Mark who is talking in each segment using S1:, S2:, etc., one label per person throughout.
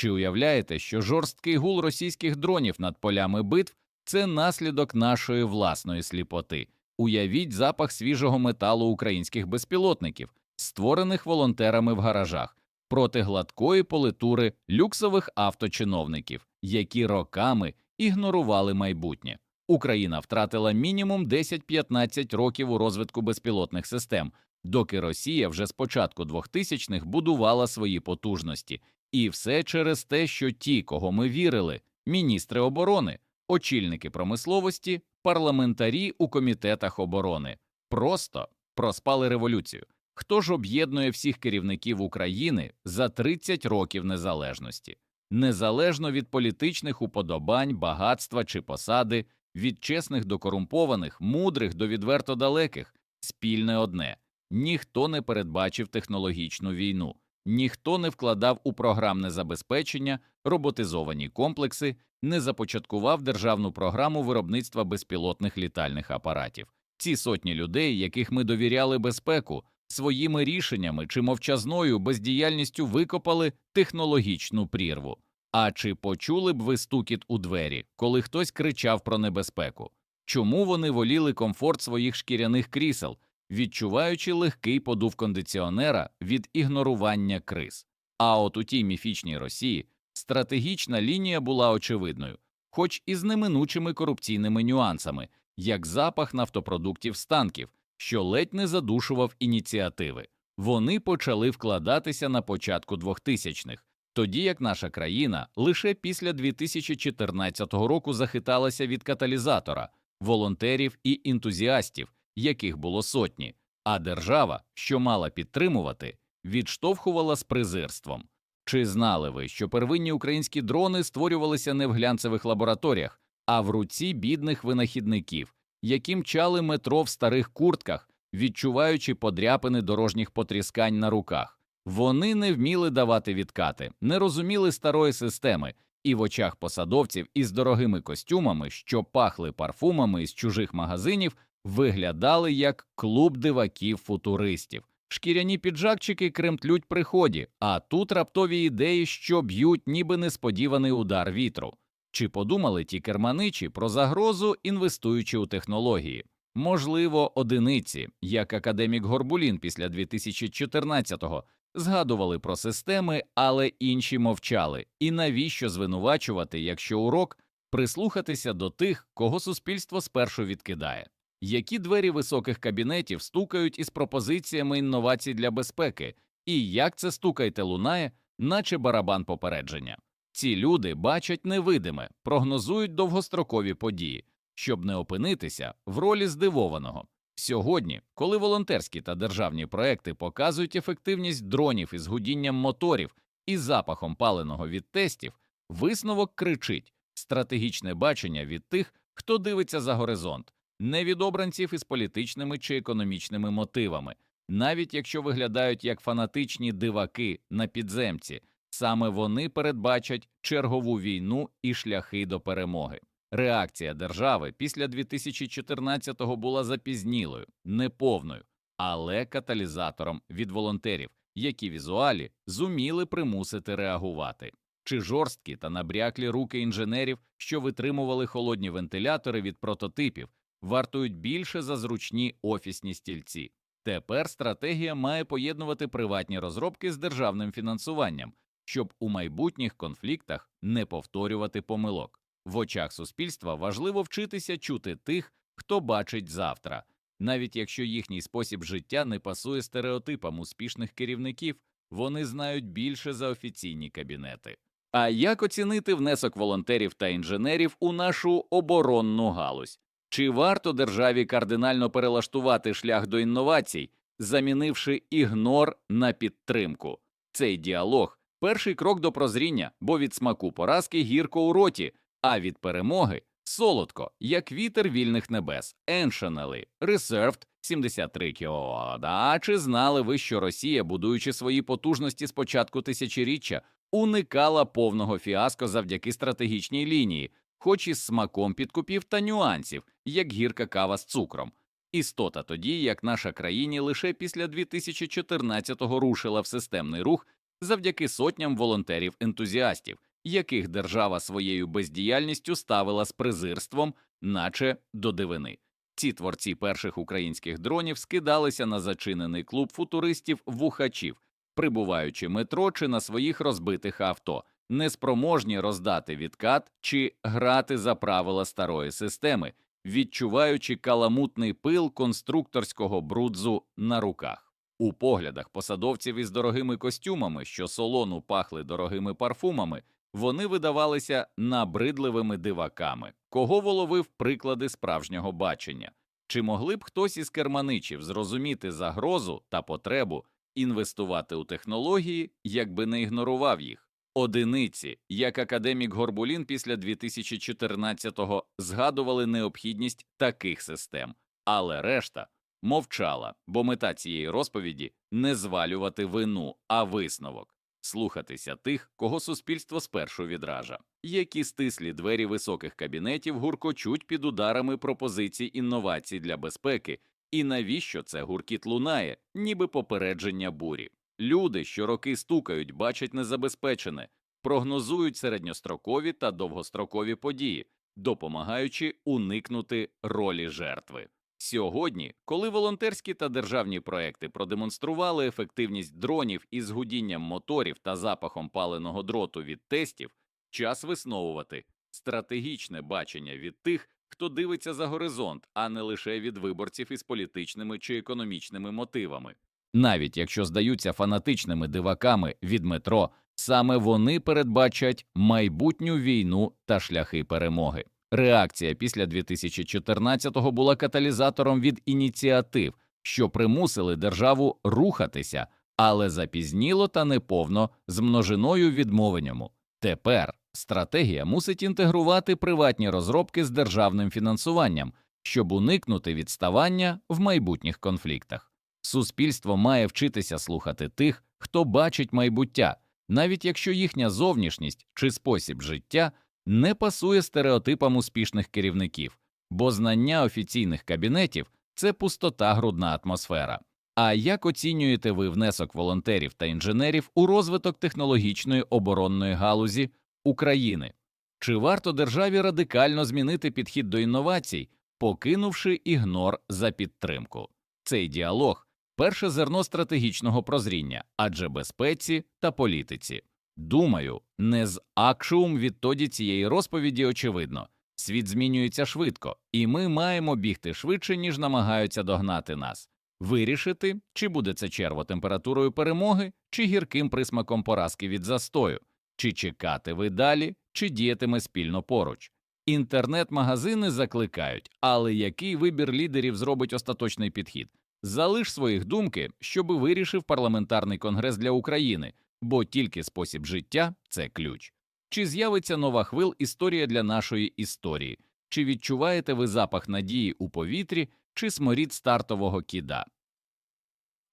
S1: Чи уявляєте, що жорсткий гул російських дронів над полями битв це наслідок нашої власної сліпоти? Уявіть запах свіжого металу українських безпілотників, створених волонтерами в гаражах, проти гладкої политури люксових авточиновників, які роками ігнорували майбутнє. Україна втратила мінімум 10-15 років у розвитку безпілотних систем, доки Росія вже з початку 2000-х будувала свої потужності, і все через те, що ті, кого ми вірили, міністри оборони, очільники промисловості, парламентарі у комітетах оборони, просто проспали революцію. Хто ж об'єднує всіх керівників України за 30 років незалежності, незалежно від політичних уподобань, багатства чи посади, від чесних до корумпованих, мудрих до відверто далеких, спільне одне. Ніхто не передбачив технологічну війну, ніхто не вкладав у програмне забезпечення, роботизовані комплекси, не започаткував державну програму виробництва безпілотних літальних апаратів. Ці сотні людей, яких ми довіряли безпеку, своїми рішеннями чи мовчазною бездіяльністю викопали технологічну прірву. А чи почули б ви стукіт у двері, коли хтось кричав про небезпеку? Чому вони воліли комфорт своїх шкіряних крісел, відчуваючи легкий подув кондиціонера від ігнорування криз? А от у тій міфічній Росії стратегічна лінія була очевидною, хоч і з неминучими корупційними нюансами, як запах нафтопродуктів з танків, що ледь не задушував ініціативи. Вони почали вкладатися на початку 2000-х, тоді як наша країна лише після 2014 року захиталася від каталізатора, волонтерів і ентузіастів, яких було сотні, а держава, що мала підтримувати, відштовхувала з презирством. Чи знали ви, що первинні українські дрони створювалися не в глянцевих лабораторіях, а в руці бідних винахідників, які мчали метро в старих куртках, відчуваючи подряпини дорожніх потріскань на руках? Вони не вміли давати відкати, не розуміли старої системи, і в очах посадовців із дорогими костюмами, що пахли парфумами із чужих магазинів, виглядали як клуб диваків футуристів. Шкіряні піджакчики кремтлють при ході, а тут раптові ідеї, що б'ють, ніби несподіваний удар вітру. Чи подумали ті керманичі про загрозу, інвестуючи у технології? Можливо, одиниці, як академік Горбулін після 2014-го, згадували про системи, але інші мовчали. І навіщо звинувачувати, якщо урок прислухатися до тих, кого суспільство спершу відкидає? Які двері високих кабінетів стукають із пропозиціями інновацій для безпеки, і як це стукайте лунає, наче барабан попередження? Ці люди бачать невидиме, прогнозують довгострокові події, щоб не опинитися в ролі здивованого. Сьогодні, коли волонтерські та державні проекти показують ефективність дронів із гудінням моторів і запахом паленого від тестів, висновок кричить стратегічне бачення від тих, хто дивиться за горизонт, не від обранців із політичними чи економічними мотивами, навіть якщо виглядають як фанатичні диваки на підземці, саме вони передбачать чергову війну і шляхи до перемоги. Реакція держави після 2014-го була запізнілою, неповною, але каталізатором від волонтерів, які візуалі зуміли примусити реагувати. Чи жорсткі та набряклі руки інженерів, що витримували холодні вентилятори від прототипів, вартують більше за зручні офісні стільці. Тепер стратегія має поєднувати приватні розробки з державним фінансуванням, щоб у майбутніх конфліктах не повторювати помилок. В очах суспільства важливо вчитися чути тих, хто бачить завтра, навіть якщо їхній спосіб життя не пасує стереотипам успішних керівників, вони знають більше за офіційні кабінети. А як оцінити внесок волонтерів та інженерів у нашу оборонну галузь? Чи варто державі кардинально перелаштувати шлях до інновацій, замінивши ігнор на підтримку? Цей діалог перший крок до прозріння, бо від смаку поразки гірко у роті, а від перемоги солодко, як вітер вільних небес, Еншенели, Reserved 73 кВт. А чи знали ви, що Росія, будуючи свої потужності з початку тисячоріччя, уникала повного фіаско завдяки стратегічній лінії, хоч із смаком підкупів та нюансів, як гірка кава з цукром. Істота тоді, як наша країні лише після 2014-го рушила в системний рух, завдяки сотням волонтерів-ентузіастів, яких держава своєю бездіяльністю ставила з презирством, наче до дивини. Ці творці перших українських дронів скидалися на зачинений клуб футуристів-вухачів, прибуваючи метро чи на своїх розбитих авто, неспроможні роздати відкат чи грати за правила старої системи, відчуваючи каламутний пил конструкторського брудзу на руках. У поглядах посадовців із дорогими костюмами, що солону пахли дорогими парфумами, вони видавалися набридливими диваками, кого воловив приклади справжнього бачення. Чи могли б хтось із керманичів зрозуміти загрозу та потребу інвестувати у технології, якби не ігнорував їх? Одиниці, як академік Горбулін після 2014-го згадували необхідність таких систем, але решта мовчала, бо мета цієї розповіді не звалювати вину, а висновок слухатися тих, кого суспільство спершу відража, які стислі двері високих кабінетів гуркочуть під ударами пропозицій інновацій для безпеки, і навіщо це гуркіт лунає, ніби попередження бурі. Люди, що роки стукають, бачать незабезпечене, прогнозують середньострокові та довгострокові події, допомагаючи уникнути ролі жертви. Сьогодні, коли волонтерські та державні проекти продемонстрували ефективність дронів із гудінням моторів та запахом паленого дроту від тестів, час висновувати стратегічне бачення від тих, хто дивиться за горизонт, а не лише від виборців із політичними чи економічними мотивами. Навіть якщо здаються фанатичними диваками від метро, саме вони передбачать майбутню війну та шляхи перемоги. Реакція після 2014-го була каталізатором від ініціатив, що примусили державу рухатися, але запізніло та неповно з множиною відмовенню. Тепер стратегія мусить інтегрувати приватні розробки з державним фінансуванням, щоб уникнути відставання в майбутніх конфліктах. Суспільство має вчитися слухати тих, хто бачить майбуття, навіть якщо їхня зовнішність чи спосіб життя не пасує стереотипам успішних керівників, бо знання офіційних кабінетів це пустота грудна атмосфера. А як оцінюєте ви внесок волонтерів та інженерів у розвиток технологічної оборонної галузі України? Чи варто державі радикально змінити підхід до інновацій, покинувши ігнор за підтримку? Цей діалог перше зерно стратегічного прозріння, адже безпеці та політиці. Думаю, не з акшеум відтоді цієї розповіді очевидно. Світ змінюється швидко, і ми маємо бігти швидше, ніж намагаються догнати нас, вирішити, чи буде це черво температурою перемоги, чи гірким присмаком поразки від застою, чи чекати ви далі, чи діятиме спільно поруч. Інтернет-магазини закликають, але який вибір лідерів зробить остаточний підхід? Залиш своїх думки, щоби вирішив парламентарний конгрес для України, бо тільки спосіб життя це ключ. Чи з'явиться нова хвил історія для нашої історії? Чи відчуваєте ви запах надії у повітрі, чи сморід стартового кіда?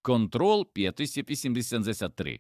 S1: Контрол 583.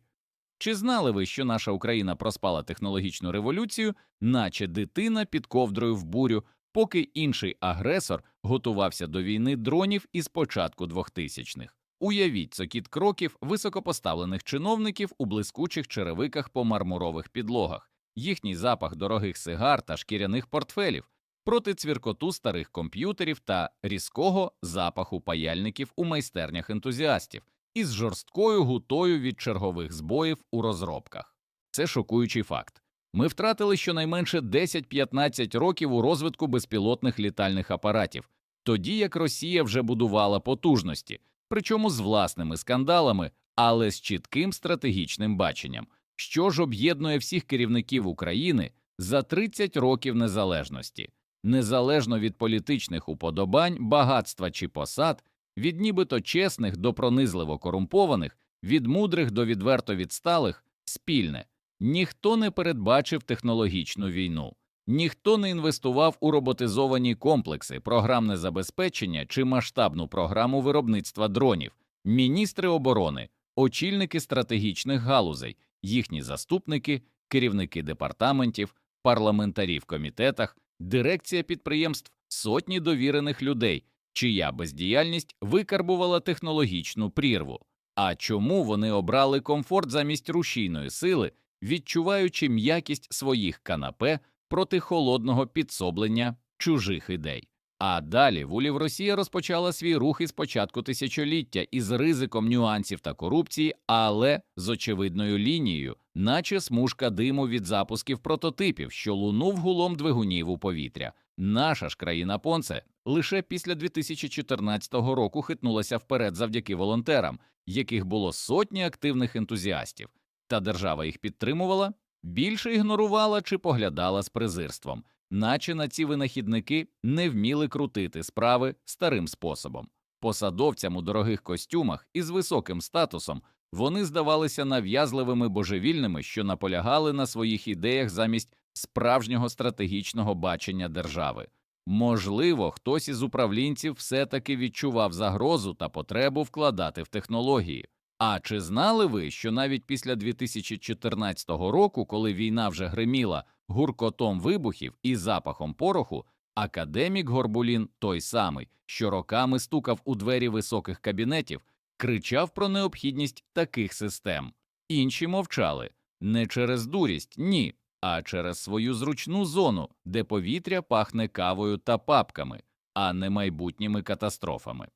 S1: Чи знали ви, що наша Україна проспала технологічну революцію, наче дитина під ковдрою в бурю, поки інший агресор готувався до війни дронів із початку 2000-х? Уявіть цокіт кроків високопоставлених чиновників у блискучих черевиках по мармурових підлогах, їхній запах дорогих сигар та шкіряних портфелів проти цвіркоту старих комп'ютерів та різкого запаху паяльників у майстернях ентузіастів із жорсткою гутою від чергових збоїв у розробках. Це шокуючий факт. Ми втратили щонайменше 10-15 років у розвитку безпілотних літальних апаратів, тоді як Росія вже будувала потужності причому з власними скандалами, але з чітким стратегічним баченням, що ж об'єднує всіх керівників України за 30 років незалежності, незалежно від політичних уподобань, багатства чи посад, від нібито чесних до пронизливо корумпованих, від мудрих до відверто відсталих, спільне. Ніхто не передбачив технологічну війну. Ніхто не інвестував у роботизовані комплекси, програмне забезпечення чи масштабну програму виробництва дронів, міністри оборони, очільники стратегічних галузей, їхні заступники, керівники департаментів, парламентарі в комітетах, дирекція підприємств, сотні довірених людей, чия бездіяльність викарбувала технологічну прірву. А чому вони обрали комфорт замість рушійної сили, відчуваючи м'якість своїх канапе проти холодного підсоблення чужих ідей? А далі Вулів Росія розпочала свій рух із початку тисячоліття із ризиком нюансів та корупції, але з очевидною лінією, наче смужка диму від запусків прототипів, що лунув гулом двигунів у повітря. Наша ж країна Понце лише після 2014 року хитнулася вперед завдяки волонтерам, яких було сотні активних ентузіастів, та держава їх підтримувала, більше ігнорувала чи поглядала з презирством наче на ці винахідники не вміли крутити справи старим способом. Посадовцям у дорогих костюмах із високим статусом вони здавалися нав'язливими божевільними, що наполягали на своїх ідеях замість справжнього стратегічного бачення держави. Можливо, хтось із управлінців все таки відчував загрозу та потребу вкладати в технології. А чи знали ви, що навіть після 2014 року, коли війна вже гриміла гуркотом вибухів і запахом пороху, академік Горбулін, той самий, що роками стукав у двері високих кабінетів, кричав про необхідність таких систем. Інші мовчали не через дурість, ні, а через свою зручну зону, де повітря пахне кавою та папками, а не майбутніми катастрофами.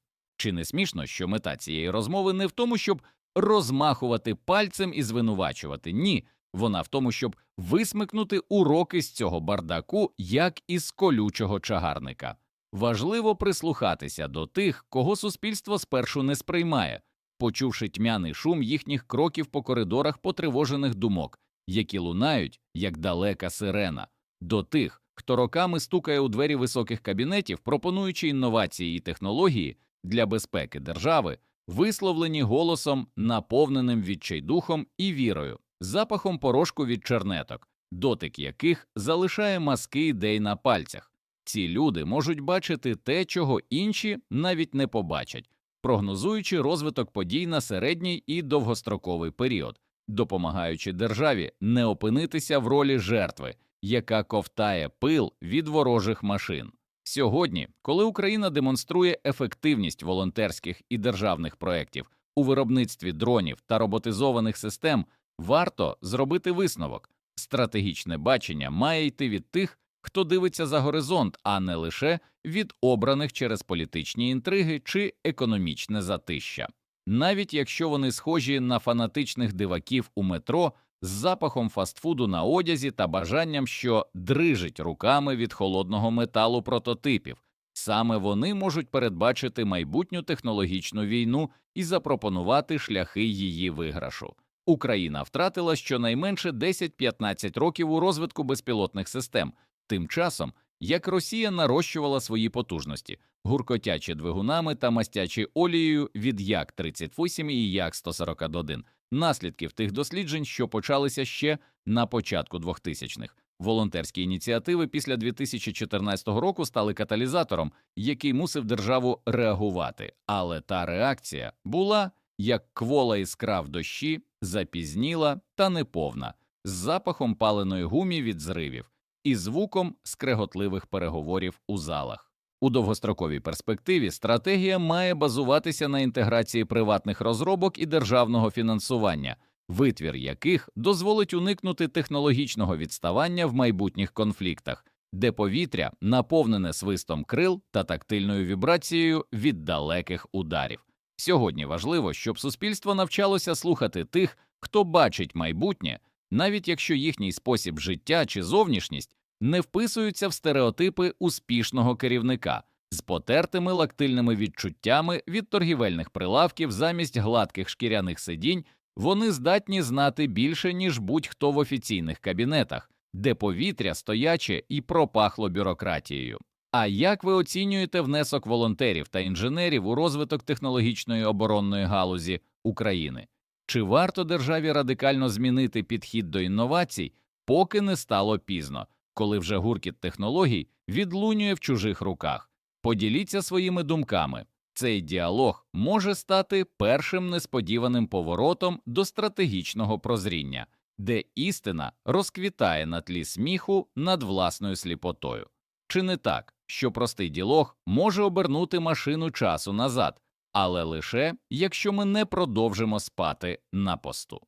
S1: Чи не смішно, що мета цієї розмови не в тому, щоб розмахувати пальцем і звинувачувати? Ні, вона в тому, щоб висмикнути уроки з цього бардаку, як із колючого чагарника. Важливо прислухатися до тих, кого суспільство спершу не сприймає, почувши тьмяний шум їхніх кроків по коридорах потривожених думок, які лунають, як далека сирена, до тих, хто роками стукає у двері високих кабінетів, пропонуючи інновації і технології для безпеки держави, висловлені голосом, наповненим відчайдухом і вірою запахом порошку від чернеток, дотик яких залишає маски ідей на пальцях. Ці люди можуть бачити те, чого інші навіть не побачать, прогнозуючи розвиток подій на середній і довгостроковий період, допомагаючи державі не опинитися в ролі жертви, яка ковтає пил від ворожих машин. Сьогодні, коли Україна демонструє ефективність волонтерських і державних проєктів у виробництві дронів та роботизованих систем, Варто зробити висновок стратегічне бачення має йти від тих, хто дивиться за горизонт, а не лише від обраних через політичні інтриги чи економічне затища. Навіть якщо вони схожі на фанатичних диваків у метро з запахом фастфуду на одязі та бажанням, що дрижить руками від холодного металу прототипів, саме вони можуть передбачити майбутню технологічну війну і запропонувати шляхи її виграшу. Україна втратила щонайменше 10-15 років у розвитку безпілотних систем, тим часом як Росія нарощувала свої потужності, гуркотячи двигунами та мастячи олією від як 38 і як 141 наслідків тих досліджень, що почалися ще на початку 2000-х. Волонтерські ініціативи після 2014 року стали каталізатором, який мусив державу реагувати, але та реакція була як квола іскра в дощі, запізніла та неповна, з запахом паленої гумі від зривів і звуком скреготливих переговорів у залах. У довгостроковій перспективі стратегія має базуватися на інтеграції приватних розробок і державного фінансування, витвір яких дозволить уникнути технологічного відставання в майбутніх конфліктах, де повітря наповнене свистом крил та тактильною вібрацією від далеких ударів. Сьогодні важливо, щоб суспільство навчалося слухати тих, хто бачить майбутнє, навіть якщо їхній спосіб життя чи зовнішність не вписуються в стереотипи успішного керівника з потертими лактильними відчуттями від торгівельних прилавків замість гладких шкіряних сидінь, вони здатні знати більше, ніж будь-хто в офіційних кабінетах, де повітря стояче і пропахло бюрократією. А як ви оцінюєте внесок волонтерів та інженерів у розвиток технологічної оборонної галузі України? Чи варто державі радикально змінити підхід до інновацій, поки не стало пізно, коли вже гуркіт технологій відлунює в чужих руках? Поділіться своїми думками. Цей діалог може стати першим несподіваним поворотом до стратегічного прозріння, де істина розквітає на тлі сміху над власною сліпотою. Чи не так, що простий ділог може обернути машину часу назад, але лише якщо ми не продовжимо спати на посту.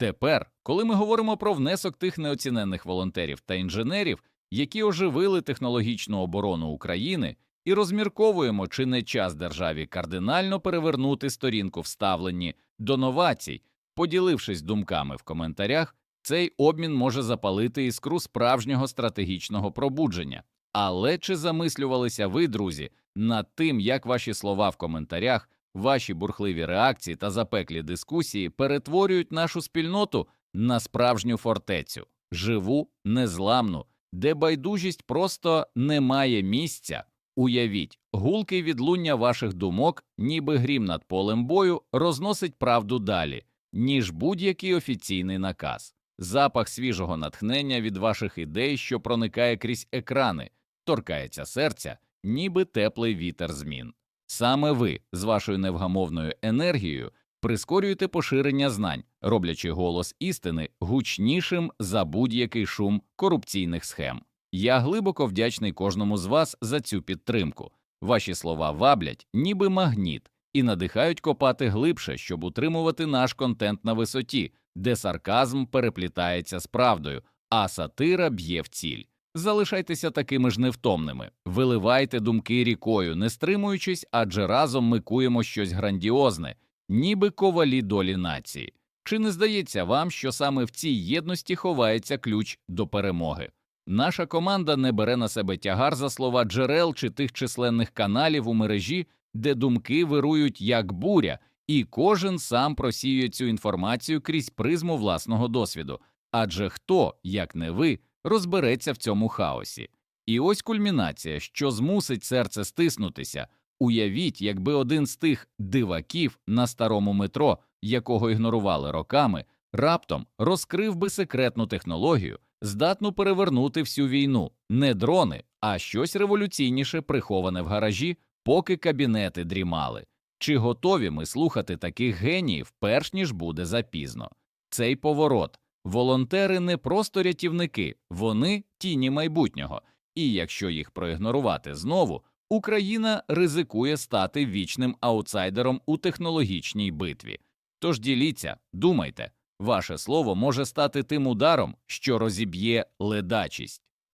S1: Тепер, коли ми говоримо про внесок тих неоціненних волонтерів та інженерів, які оживили технологічну оборону України, і розмірковуємо, чи не час державі кардинально перевернути сторінку в ставленні до новацій, поділившись думками в коментарях, цей обмін може запалити іскру справжнього стратегічного пробудження. Але чи замислювалися ви, друзі, над тим, як ваші слова в коментарях, ваші бурхливі реакції та запеклі дискусії перетворюють нашу спільноту на справжню фортецю, живу, незламну, де байдужість просто не має місця? Уявіть, гулкий відлуння ваших думок, ніби грім над полем бою, розносить правду далі, ніж будь-який офіційний наказ. Запах свіжого натхнення від ваших ідей, що проникає крізь екрани, торкається серця, ніби теплий вітер змін. Саме ви з вашою невгамовною енергією прискорюєте поширення знань, роблячи голос істини гучнішим за будь-який шум корупційних схем. Я глибоко вдячний кожному з вас за цю підтримку. Ваші слова ваблять, ніби магніт, і надихають копати глибше, щоб утримувати наш контент на висоті, де сарказм переплітається з правдою, а сатира б'є в ціль. Залишайтеся такими ж невтомними, виливайте думки рікою, не стримуючись, адже разом ми куємо щось грандіозне, ніби ковалі долі нації. Чи не здається вам, що саме в цій єдності ховається ключ до перемоги? Наша команда не бере на себе тягар за слова джерел чи тих численних каналів у мережі, де думки вирують як буря, і кожен сам просіює цю інформацію крізь призму власного досвіду. Адже хто, як не ви, розбереться в цьому хаосі. І ось кульмінація, що змусить серце стиснутися. Уявіть, якби один з тих диваків на старому метро, якого ігнорували роками, раптом розкрив би секретну технологію, здатну перевернути всю війну, не дрони, а щось революційніше приховане в гаражі, поки кабінети дрімали. Чи готові ми слухати таких геніїв, перш ніж буде запізно? Цей поворот. Волонтери не просто рятівники, вони тіні майбутнього, і якщо їх проігнорувати знову, Україна ризикує стати вічним аутсайдером у технологічній битві. Тож діліться, думайте, ваше слово може стати тим ударом, що розіб'є ледачість.